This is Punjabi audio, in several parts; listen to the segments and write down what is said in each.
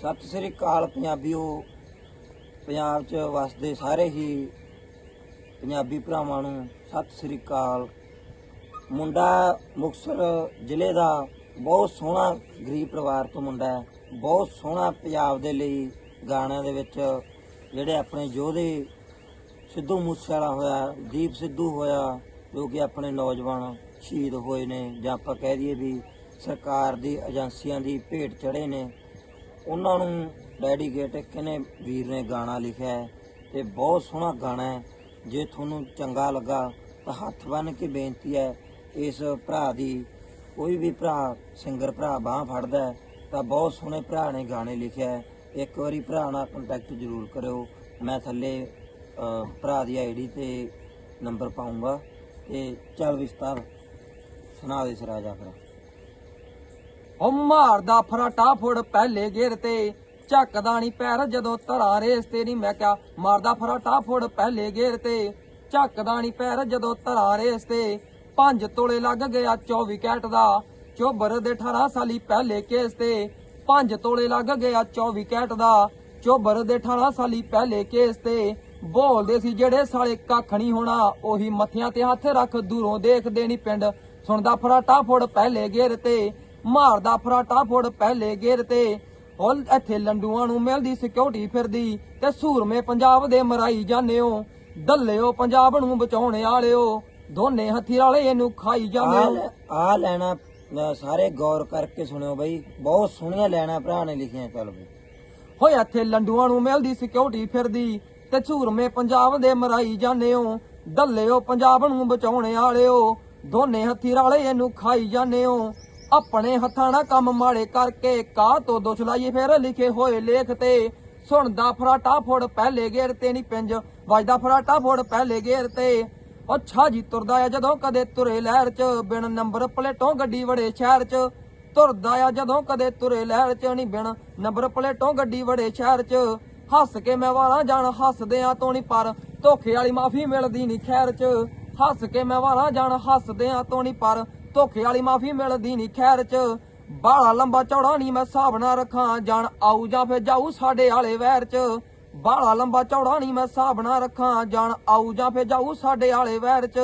ਸਤਿ ਸ੍ਰੀ ਅਕਾਲ ਪੰਜਾਬੀਓ। ਪੰਜਾਬ 'ਚ ਵਸਦੇ ਸਾਰੇ ਹੀ ਪੰਜਾਬੀ ਭਰਾਵਾਂ ਨੂੰ ਸਤਿ ਸ੍ਰੀ ਅਕਾਲ। ਮੁੰਡਾ ਮੁਕਤਸਰ ਜ਼ਿਲ੍ਹੇ ਦਾ ਬਹੁਤ ਸੋਹਣਾ ਗਰੀਬ ਪਰਿਵਾਰ ਤੋਂ ਮੁੰਡਾ ਹੈ। ਬਹੁਤ ਸੋਹਣਾ ਪੰਜਾਬ ਦੇ ਲਈ ਗਾਣਿਆਂ ਦੇ ਵਿੱਚ ਜਿਹੜੇ ਆਪਣੇ ਯੋਧੇ ਸਿੱਧੂ ਮੂਸੇਵਾਲਾ ਹੋਇਆ, ਦੀਪ ਸਿੱਧੂ ਹੋਇਆ, ਜੋ ਕਿ ਆਪਣੇ ਨੌਜਵਾਨ ਸ਼ਹੀਦ ਹੋਏ ਨੇ ਜਾਂ ਆਪਾਂ ਕਹਿ ਦਈਏ ਵੀ ਸਰਕਾਰ ਦੀ, ਏਜੰਸੀਆਂ ਦੀ ਭੇਟ ਚੜੇ ਨੇ। ਉਹਨਾਂ ਨੂੰ ਡੈਡੀਕੇਟ ਕਿਨੇ ਵੀਰ ਨੇ ਗਾਣਾ ਲਿਖਿਆ ਹੈ ਤੇ ਬਹੁਤ ਸੋਹਣਾ ਗਾਣਾ ਹੈ। ਜੇ ਤੁਹਾਨੂੰ ਚੰਗਾ ਲੱਗਾ ਤਾਂ ਹੱਥ ਬੰਨ ਕੇ ਬੇਨਤੀ ਹੈ, ਇਸ ਭਰਾ ਦੀ ਕੋਈ ਵੀ ਭਰਾ ਸਿੰਗਰ ਭਰਾ ਬਾਹ ਫੜਦਾ ਹੈ, ਤਾਂ ਬਹੁਤ ਸੋਹਣੇ ਭਰਾ ਨੇ ਗਾਣੇ ਲਿਖਿਆ ਇੱਕ ਵਾਰੀ ਭਰਾ ਨਾਲ ਕੰਟੈਕਟ ਜ਼ਰੂਰ ਕਰਿਓ। ਮੈਂ ਥੱਲੇ ਭਰਾ ਦੀ ਆਈਡੀ ਤੇ ਨੰਬਰ ਪਾਉਂਗਾ ਤੇ ਚੱਲ ਵਿਸਤਾਰ ਸੁਣਾ ਦੇ ਸਰਾਜਾ ਫਿਰ ਉਹ ਮਾਰਦਾ ਫਰਾਟਾ ਫੁੜ ਪਹਿਲੇ ਗੇਰ ਤੇ। ਝੱਕਦਾ ਨਹੀਂ ਪੈਰ ਜਦੋਂ ਧਰਾ ਰੇਸ ਤੇ ਨਹੀਂ ਮੈਂ ਕਿਹਾ ਮਾਰਦਾ ਫਰਾਟਾ ਫੁੜ ਪਹਿਲੇ ਗੇਰ ਤੇ। ਝੱਕਦਾ ਨਹੀਂ ਪੈਰ ਜਦੋਂ ਧਰਾ ਰੇਸ ਤੇ। ਪੰਜ ਤੋਲੇ ਲੱਗ ਗਿਆ 24 ਕੈਟ ਦਾ। ਚੋਬਰ ਦੇ 18 ਸਾਲੀ ਪਹਿਲੇ ਕੇਸ ਤੇ। ਪੰਜ ਤੋਲੇ ਲੱਗ ਗਿਆ 24 ਕੈਟ ਦਾ। ਚੋਬਰ ਦੇ 18 ਸਾਲੀ ਪਹਿਲੇ ਕੇਸ ਤੇ। ਬੋਲਦੇ ਸੀ ਜਿਹੜੇ ਸਾਲੇ ਕੱਖ ਨਹੀਂ ਹੋਣਾ। ਉਹੀ ਮੱਥਿਆਂ ਤੇ ਹੱਥ ਰੱਖ, ਦੂਰੋਂ ਦੇਖਦੇ ਨਹੀਂ ਪਿੰਡ। ਸੁਣਦਾ ਫਰਾਟਾ ਫੁੜ ਪਹਿਲੇ ਗੇਰ ਤੇ। ਮਾਰਦਾ ਫਰਾਟਾ ਫੁੜ ਪਹਿਲੇ ਗੇਰ ਤੇ। ਉਹ ਇੱਥੇ ਲੰਡੂਆਂ ਨੂੰ ਮਿਲਦੀ ਸਿਕਿਉਰਿਟੀ ਫਿਰਦੀ ਤੇ ਸੂਰਮੇ ਪੰਜਾਬ ਦੇ ਮਰਾਈ ਜਾਂਦੇ ਦੱਲਿਓ ਪੰਜਾਬ ਨੂੰ ਬਚਾਉਣ ਵਾਲਿਓ। ਦੋਨੇ ਹੱਥੀ ਵਾਲੇ ਇਹਨੂੰ ਖਾਈ ਜਾਂਦੇ। ਆ ਲੈਣਾ ਸਾਰੇ ਗੌਰ ਕਰਕੇ ਸੁਣਿਓ ਬਈ ਬਹੁਤ ਸੋਹਣੀਆਂ ਲੈਣਾ ਭਰਾ ਨੇ ਲਿਖੀਆਂ ਚੱਲ ਬਈ। ਹੋਏ ਇੱਥੇ ਲੰਡੂਆਂ ਨੂੰ ਮਿਲਦੀ ਸਿਕਿਉਰਿਟੀ ਫਿਰਦੀ ਤੇ ਝੂਰਮੇ ਪੰਜਾਬ ਦੇ ਮਰਾਈ ਜਾਂਦੇ ਦੱਲਿਓ ਪੰਜਾਬ ਨੂੰ ਬਚਾਉਣ ਵਾਲਿਓ। ਦੋਨੇ ਹੱਥੀ ਵਾਲੇ ਇਹਨੂੰ ਖਾਈ ਜਾਂਦੇ ਆਪਣੇ ਹੱਥਾਂ ਨਾਲ ਕੰਮ ਮਾੜੇ ਕਰਕੇ ਕਾਹ ਤੋ ਦੁੱਖ ਲਾਈਏ? ਫੇਰ ਲਿਖੇ ਹੋਏ ਲੇਖ ਤੇ ਸੁਣਦਾ ਫਰਾਟਾ ਫੋੜ ਪਹਿਲੇ ਗੇਰ ਤੇ ਨਹੀਂ ਪਿੰਜ, ਵੱਜਦਾ ਫਰਾਟਾ ਫੋੜ ਪਹਿਲੇ ਗੇਰ ਤੇ। ਅੱਛਾ ਜੀ ਤੁਰਦਾ ਆ ਜਦੋਂ ਕਦੇ ਤੁਰੇ ਲਹਿਰ ਚ, ਬਿਨ ਨੰਬਰ ਪਲੇਟੋਂ ਗੱਡੀ ਵੜੇ ਸ਼ਹਿਰ ਚ। ਤੁਰਦਾ ਆ ਜਦੋਂ ਕਦੇ ਤੁਰੇ ਲਹਿਰ ਚ ਨਹੀਂ ਬਿਨ ਨੰਬਰ ਪਲੇਟੋਂ ਗੱਡੀ ਵੜੇ ਸ਼ਹਿਰ ਚ। ਹੱਸ ਕੇ ਮੈਂ ਵਾਲਾ ਜਾਣ ਹੱਸਦੇ ਆ ਤੋਂ ਨਹੀਂ ਪਰ, ਧੋਖੇ ਵਾਲੀ ਮਾਫੀ ਮਿਲਦੀ ਨਹੀਂ ਖੈਰ ਚ। ਹੱਸ ਕੇ ਮੈਂ ਵਾਲਾ ਜਾਣ ਹੱਸਦੇ ਆ ਤੋਂ ਨਹੀਂ ਪਰ ਧੋਖੇ ਵਾਲੀ ਮਾਫੀ ਮਿਲਦੀ ਨਹੀਂ ਖੈਰ ਚ। ਬਾਲਾ ਲੰਬਾ ਚੌੜਾ ਨਹੀਂ ਮੈਂ ਹਿਸਾਬ ਨਾ ਰੱਖਾਂ, ਜਾਣ ਆਊ ਜਾਂ ਫੇ ਜਾਊ ਸਾਡੇ ਵਾਲੇ ਵੈਰ ਚ। ਬਾਲਾ ਲੰਬਾ ਚੌੜਾ ਨਹੀਂ ਮੈਂ ਹਿਸਾਬ ਨਾ ਰੱਖਾਂ, ਜਾਣ ਆਊ ਜਾਂ ਫੇ ਜਾਊ ਸਾਡੇ ਵਾਲੇ ਵੈਰ ਚ।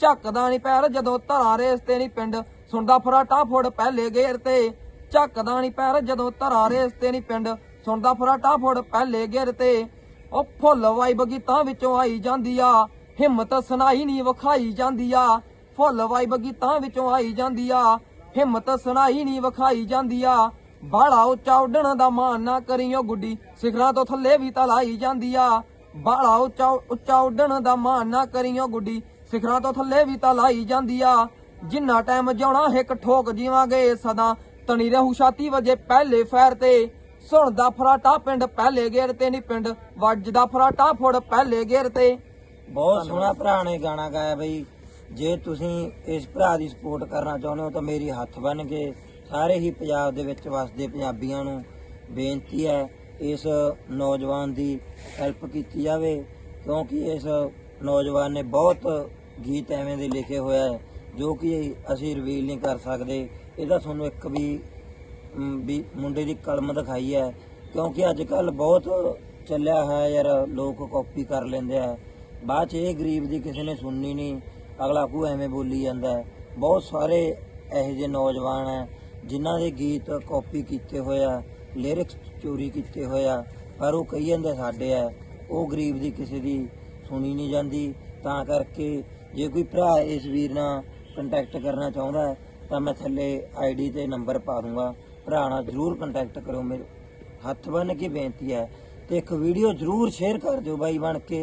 ਝੱਕਦਾ ਨਹੀਂ ਪੈਰ ਜਦੋਂ ਧਰਾਂ ਰੇਸ ਤੇ ਨਹੀਂ ਪਿੰਡ, ਸੁਣਦਾ ਫਰਾਟਾ ਫੁੜ ਪਹਿਲੇ ਗੇਰ ਤੇ। ਝੱਕਦਾ ਨਹੀਂ ਪੈਰ ਜਦੋਂ ਧਰਾਂ ਰੇਸ ਤੇ ਨਹੀਂ ਪਿੰਡ, ਸੁਣਦਾ ਫਰਾਟਾ ਫੁੜ ਪਹਿਲੇ ਗੇਰ ਤੇ। ਉਹ ਫੁੱਲ ਵਾਈ ਬਗੀਤਾਂ ਵਿੱਚੋਂ ਆਈ ਜਾਂਦੀ ਆ, ਹਿੰਮਤ ਸੁਣਾਈ ਨਹੀਂ ਵਿਖਾਈ ਜਾਂਦੀ ਆ। ਫੁੱਲ ਵਾਈ ਬਗੀਤਾਂ ਵਿੱਚੋਂ ਆਈ ਜਾਂਦੀ ਆ। ਹਿੰਮਤ ਸੁਣਾਈ ਨਹੀਂ ਵਿਖਾਈ ਜਾਂਦੀ ਆ। ਬਾਲਾ ਉੱਚਾ ਉੱਡਣ ਦਾ ਮਾਨ ਨਾ ਕਰੀਓ ਗੁੱਡੀ। ਸਿਖਰਾਂ ਤੋਂ ਥੱਲੇ ਵੀ ਤਲਾਈ ਜਾਂਦੀ ਆ। ਬਾਲਾ ਉੱਚਾ ਉੱਚਾ ਉੱਡਣ ਦਾ ਮਾਨ ਨਾ ਕਰੀਓ ਗੁੱਡੀ। ਸਿਖਰਾਂ ਤੋਂ ਥੱਲੇ ਵੀ ਤਲਾਈ ਜਾਂਦੀ ਆ। ਜਿੰਨਾ ਟਾਈਮ ਜਿਉਣਾ ਹਿੱਕ ਠੋਕ ਜੀਵਾਂਗੇ ਸਦਾ। ਤਣੀ ਰਹੂ ਛਾਤੀ ਵਜੇ ਪਹਿਲੇ ਫੈਰ ਤੇ। ਸੁਣਦਾ ਫਰਾਟਾ ਪਿੰਡ ਪਹਿਲੇ ਗੇਰ ਤੇ ਨਹੀਂ ਪਿੰਡ। ਵੱਜਦਾ ਫਰਾਟਾ ਫੁੜ ਪਹਿਲੇ ਗੇਰ ਤੇ। ਬਹੁਤ ਸੋਹਣਾ ਭਰਾ ਨੇ ਗਾਣਾ ਗਾਇਆ ਬਈ। ਜੇ ਤੁਸੀਂ ਇਸ ਭਰਾ ਦੀ ਸਪੋਰਟ ਕਰਨਾ ਚਾਹੁੰਦੇ ਹੋ ਤਾਂ ਮੇਰੀ ਹੱਥ ਬੰਨ ਕੇ ਸਾਰੇ ਹੀ ਪੰਜਾਬ ਦੇ ਵਿੱਚ ਵਸਦੇ ਪੰਜਾਬੀਆਂ ਨੂੰ ਬੇਨਤੀ ਹੈ ਇਸ ਨੌਜਵਾਨ ਦੀ ਹੈਲਪ ਕੀਤੀ ਜਾਵੇ, ਕਿਉਂਕਿ ਇਸ ਨੌਜਵਾਨ ਨੇ ਬਹੁਤ ਗੀਤ ਐਵੇਂ ਦੇ ਲਿਖੇ ਹੋਇਆ ਹੈ ਜੋ ਕਿ ਅਸੀਂ ਰਿਵੀਲ ਨਹੀਂ ਕਰ ਸਕਦੇ। ਇਹਦਾ ਤੁਹਾਨੂੰ ਇੱਕ ਵੀ ਵੀ ਮੁੰਡੇ ਦੀ ਕਲਮ ਦਿਖਾਈ ਹੈ, ਕਿਉਂਕਿ ਅੱਜ ਕੱਲ ਬਹੁਤ ਚੱਲਿਆ ਹੈ ਯਾਰ, ਲੋਕ ਕਾਪੀ ਕਰ ਲੈਂਦੇ ਆ। ਬਾਅਦ ਚ ਇਹ ਗਰੀਬ ਦੀ ਕਿਸੇ ਨੇ ਸੁਣਨੀ ਨਹੀਂ। ਅਗਲਾ ਕੋ ਐਵੇਂ ਬੋਲੀ ਜਾਂਦਾ ਹੈ। ਬਹੁਤ ਸਾਰੇ ਇਹੋ ਜਿਹੇ ਨੌਜਵਾਨ ਹੈ, ਜਿਨ੍ਹਾਂ ਦੇ ਗੀਤ ਕਾਪੀ ਕੀਤੇ ਹੋਇਆ ਲਿਰਿਕਸ ਚੋਰੀ ਕੀਤੇ ਹੋਇਆ ਪਰ ਉਹ ਕਹੀ ਜਾਂਦੇ ਸਾਡੇ ਆ ਉਹ ਗਰੀਬ ਦੀ ਕਿਸੇ ਦੀ ਸੁਣੀ ਨਹੀਂ ਜਾਂਦੀ। ਤਾਂ ਕਰਕੇ ਜੇ ਕੋਈ ਭਰਾ ਇਸ ਵੀਰ ਨਾਲ ਕੰਟੈਕਟ ਕਰਨਾ ਚਾਹੁੰਦਾ ਹੈ, ਤਾਂ ਮੈਂ ਥੱਲੇ ਆਈਡੀ ਤੇ ਨੰਬਰ ਪਾ ਦੂੰਗਾ। ਭਰਾ ਨਾਲ ਜਰੂਰ ਕੰਟੈਕਟ ਕਰੋ ਮੇਰੇ ਹੱਥ ਬੰਨ ਕੇ ਬੇਨਤੀ ਹੈ। ਤੇ ਇੱਕ ਵੀਡੀਓ ਜਰੂਰ ਸ਼ੇਅਰ ਕਰ ਦਿਓ ਬਾਈ ਬਣ ਕੇ।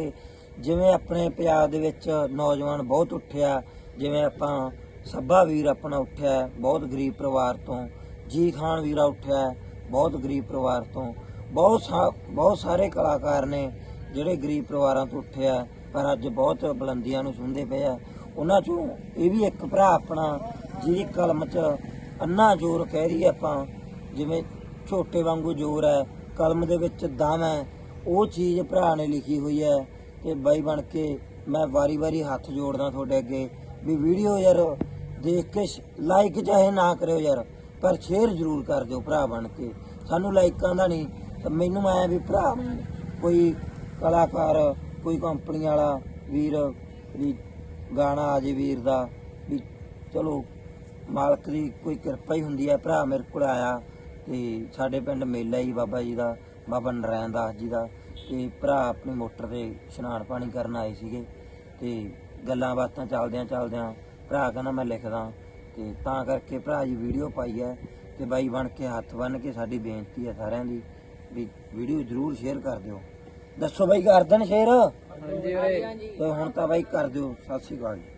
ਜਿਵੇਂ ਆਪਣੇ ਪੰਜਾਬ ਦੇ ਵਿੱਚ ਨੌਜਵਾਨ ਬਹੁਤ ਉੱਠਿਆ, ਜਿਵੇਂ ਆਪਾਂ ਸੱਭਾ ਵੀਰ ਆਪਣਾ ਉੱਠਿਆ, ਬਹੁਤ ਗਰੀਬ ਪਰਿਵਾਰ ਤੋਂ, ਜੀ ਖਾਨ ਵੀਰਾ ਉੱਠਿਆ, ਬਹੁਤ ਗਰੀਬ ਪਰਿਵਾਰ ਤੋਂ। ਬਹੁਤ ਸਾ- ਬਹੁਤ ਸਾਰੇ ਕਲਾਕਾਰ ਨੇ ਜਿਹੜੇ ਗਰੀਬ ਪਰਿਵਾਰਾਂ ਤੋਂ ਉੱਠਿਆ, ਪਰ ਅੱਜ ਬਹੁਤ ਬੁਲੰਦੀਆਂ ਨੂੰ ਸੁਣਦੇ ਪਏ ਆ। ਉਹਨਾਂ ਚੋਂ ਇਹ ਵੀ ਇੱਕ ਭਰਾ ਆਪਣਾ, ਜਿਹਦੀ ਕਲਮ 'ਚ ਅੰਨਾ ਜ਼ੋਰ ਕਹਿ ਰਹੀ ਆਪਾਂ, ਜਿਵੇਂ ਛੋਟੇ ਵਾਂਗੂ ਜ਼ੋਰ ਹੈ, ਕਲਮ ਦੇ ਵਿੱਚ ਦਮ ਹੈ, ਉਹ ਚੀਜ਼ ਭਰਾ ਨੇ ਲਿਖੀ ਹੋਈ ਹੈ। ਤੇ ਬਾਈ ਬਣ ਕੇ ਮੈਂ ਵਾਰੀ-ਵਾਰੀ ਹੱਥ ਜੋੜਦਾ ਤੁਹਾਡੇ ਅੱਗੇ ਵੀ ਵੀਡੀਓ ਯਾਰ ਦੇਖ ਕੇ ਲਾਈਕ ਚਾਹੇ ਨਾ ਕਰਿਓ ਯਾਰ, ਪਰ ਸ਼ੇਅਰ ਜ਼ਰੂਰ ਕਰ ਦਿਓ ਭਰਾ ਬਣ ਕੇ। ਸਾਨੂੰ ਲਾਈਕਾਂ ਦਾ ਨਹੀਂ, ਤਾਂ ਮੈਨੂੰ ਆਇਆ ਵੀ ਭਰਾ, ਕੋਈ ਕਲਾਕਾਰ, ਕੋਈ ਕੰਪਨੀ ਵਾਲਾ ਵੀਰ ਵੀ ਗਾਣਾ ਆ ਜੇ ਵੀਰ ਦਾ, ਵੀ ਚਲੋ ਮਾਲਕ ਦੀ ਕੋਈ ਕਿਰਪਾ ਹੀ ਹੁੰਦੀ ਹੈ ਭਰਾ ਮੇਰੇ ਕੋਲ ਆਇਆ ਤੇ ਸਾਡੇ ਪਿੰਡ ਮੇਲਾ ਹੀ ਬਾਬਾ ਜੀ ਦਾ, ਬਾਬਾ ਨਰੈਣ ਦਾਸ ਜੀ ਦਾ। ਤੇ ਭਰਾ ਆਪਣੀ ਮੋਟਰ ਤੇ ਇਸ਼ਨਾਨ ਪਾਣੀ ਕਰਨ ਆਏ ਸੀਗੇ ਤੇ ਗੱਲਾਂ ਬਾਤਾਂ ਚੱਲਦਿਆਂ ਚੱਲਦਿਆਂ ਭਰਾ ਕਹਿੰਦਾ ਮੈਂ ਲਿਖਦਾ ਤੇ ਤਾਂ ਕਰਕੇ ਭਰਾ ਜੀ ਵੀਡੀਓ ਪਾਈ ਹੈ ਤੇ ਬਾਈ ਬਣ ਕੇ ਹੱਥ ਬੰਨ ਕੇ ਸਾਡੀ ਬੇਨਤੀ ਹੈ ਸਾਰਿਆਂ ਦੀ ਵੀ ਵੀਡੀਓ ਜਰੂਰ ਸ਼ੇਅਰ ਕਰ ਦਿਓ। ਦੱਸੋ ਬਾਈ ਕਰ ਦੇਣ ਸ਼ੇਅਰ? ਹਾਂਜੀ ਤੇ ਹੁਣ ਤਾਂ ਬਾਈ ਕਰ ਦਿਓ। ਸਤਿ ਸ਼੍ਰੀ ਅਕਾਲ ਜੀ।